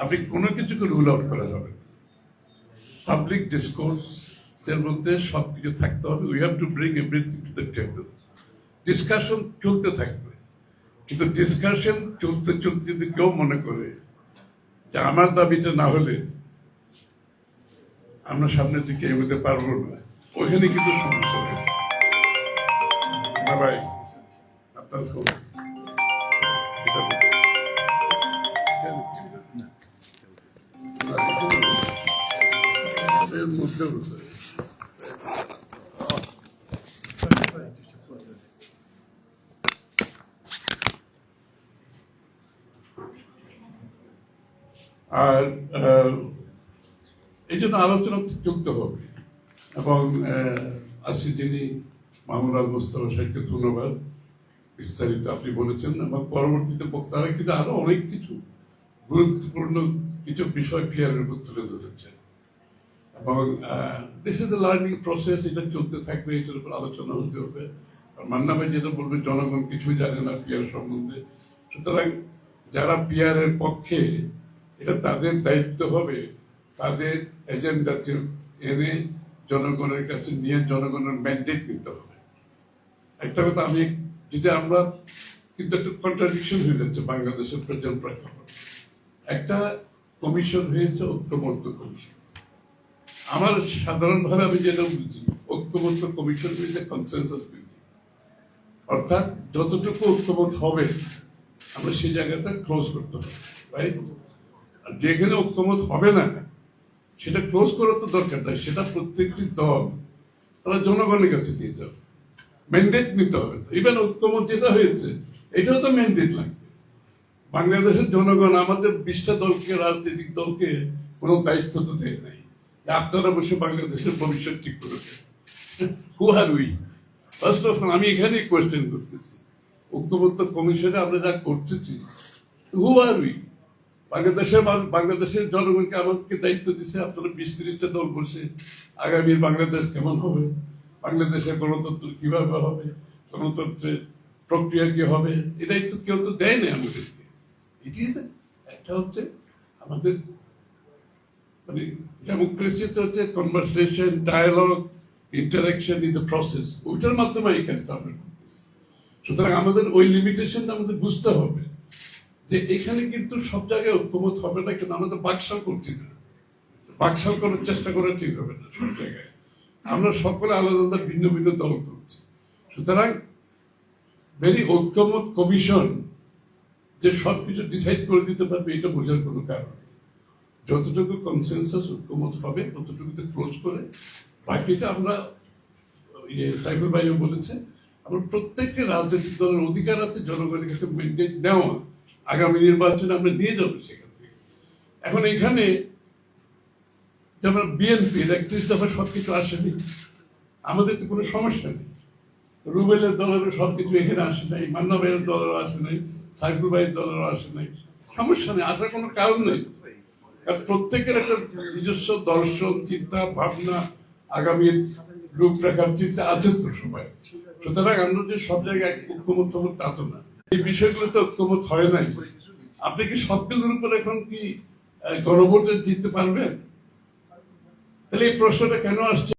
আপনি কোনো কিছুকে রুল আউট করা যাবে পাবলিক ডিসকোর্স এর মধ্যে সব কিছু থাকতে হবে। We have to bring everything to the table discussion চলতে থাকবে। কিন্তু ডিসকাশন চলতে চলতে যদি কেউ মনে করে যে আমার দাবিটা না হলে আমরা সামনের দিকে এগোতে পারব না ওইখানে কিন্তু সমস্যা আপনার আর এই জন্য আলোচনা চলতে হবে। এবং আজকে যিনি মামুন আল মোস্তফা সাহেবকে ধন্যবাদ। বিস্তারিত আপনি বলেছেন এবং পরবর্তীতে বক্তারা কিন্তু আরও অনেক কিছু গুরুত্বপূর্ণ কিছু বিষয় পিয়ারের উপর তুলে ধরেছে এবং this is the learning process এটা চলতে থাকবে, এটার উপর আলোচনা হতে হবে। মান্না ভাই যেটা বলবে, জনগণ কিছুই জানে না পিয়ার সম্বন্ধে। সুতরাং যারা পিয়ারের পক্ষে, এটা তাদের দায়িত্ব হবে, তাদের এজেন্ডাতে এনে জনগণের কাছে নিয়ে জনগণের ম্যান্ডেট নিতে হবে। একটা কথা আমি, যেটা আমরা, কিন্তু একটা কন্ট্রাডিকশন হয়ে যাচ্ছে বাংলাদেশের প্রেজেন্ট প্রেক্ষাপট একটা কমিশন হয়েছে ঐক্যমত্য কমিশন আমার সাধারণভাবে আমি যেটা বুঝি ঐক্যমত্য কমিশন হয়েছে কনসেনসাস অর্থাৎ যতটুকু ঐক্যমত হবে, আমরা সেই জায়গাটা ক্লোজ করতে হবে আর যেখানে ঐক্যমত হবে না, সেটা ক্লোজ করার তো দরকার নাই, সেটা প্রত্যেকটি দল, তারা জনগণের কাছে নিয়ে যাবে। ম্যান্ডেট নিতে হবে ইভেন ঐক্যমত যেটা হয়েছে, এটাও তো ম্যান্ডেট লাগবে বাংলাদেশের জনগণ আমাদের বিশটা দলকে, রাজনৈতিক দলকে কোনো দায়িত্ব তো দেয় নাই। আপনারা বসে বাংলাদেশের ভবিষ্যৎ ঠিক করেছেন who are we first of all আমি এখানেই কোয়েশ্চেন করতেছি। ঐক্যবদ্ধ কমিশনে আমরা যা করতেছি হু আর উই বাংলাদেশের বাংলাদেশের জনগণকে আমাদেরকে দায়িত্ব দিচ্ছে আপনারা বিশ তিরিশটা দল বসে আগামীর বাংলাদেশ কেমন হবে? বাংলাদেশের গণতন্ত্র কীভাবে হবে? গণতন্ত্রের প্রক্রিয়া কি হবে? এ দায়িত্ব কেউ তো দেয় না আমাদেরকে। এটি একটা হচ্ছে আমাদের মানে ডেমোক্রেসিতে হচ্ছে conversation dialogue interaction is the process ওইটার মাধ্যমে এই কাজটা আমরা করতেছি। সুতরাং আমাদের ওই লিমিটেশনটা আমাদের বুঝতে হবে যে এখানে কিন্তু সব জায়গায় ঐক্যমত হবে না, কিন্তু আমরা তো বাকশাল করছি না। বাকশাল করার চেষ্টা করা ঠিক হবে না সব জায়গায়। আমরা সকলে আলাদা আলাদা ভিন্ন ভিন্ন দল করছি। সুতরাং ভেরি ঐক্যমত কমিশন যে সব কিছু ডিসাইড করে দিতে পারবে, এটা বোঝার কোনো কারণ। যতটুকু কনসেনসাস ঐক্যমত হবে, ততটুকুতে ক্লোজ করে বাকিটা আমরা ইয়ে সাইফুল ভাইও বলেছে, আমরা প্রত্যেকটি রাজনৈতিক দলের অধিকার আছে, জনগণের কাছে মেনটেন নেওয়া। আগামী নির্বাচনে আমরা নিয়ে যাব সেখান থেকে। এখন এখানে যেমন বিএনপির একত্রিশ দফা সব কিছু আসেনি। আমাদের তো কোনো সমস্যা নেই। রুবেলের দলেরও সব কিছু এখানে আসে নাই, মান্না ভাইয়ের দলেরও আসে নাই, সাইফুল ভাইয়ের দলেরও আসে নাই। সমস্যা নেই, আসার কোনো কারণ নেই। প্রত্যেকের একটা নিজস্ব দর্শন, চিন্তা, ভাবনা, আগামী রূপরেখার চিন্তা আছে তো সবাই। সুতরাং আমরা যে সব জায়গায় ঐক্যমত হব তা তো না। এই বিষয়গুলো তো ঐক্যমত হয় নাই। আপনি কি সবগুলোর উপর এখন কি গণভোটে জিততে পারবেন? তাহলে এই প্রশ্নটা কেন আসছে?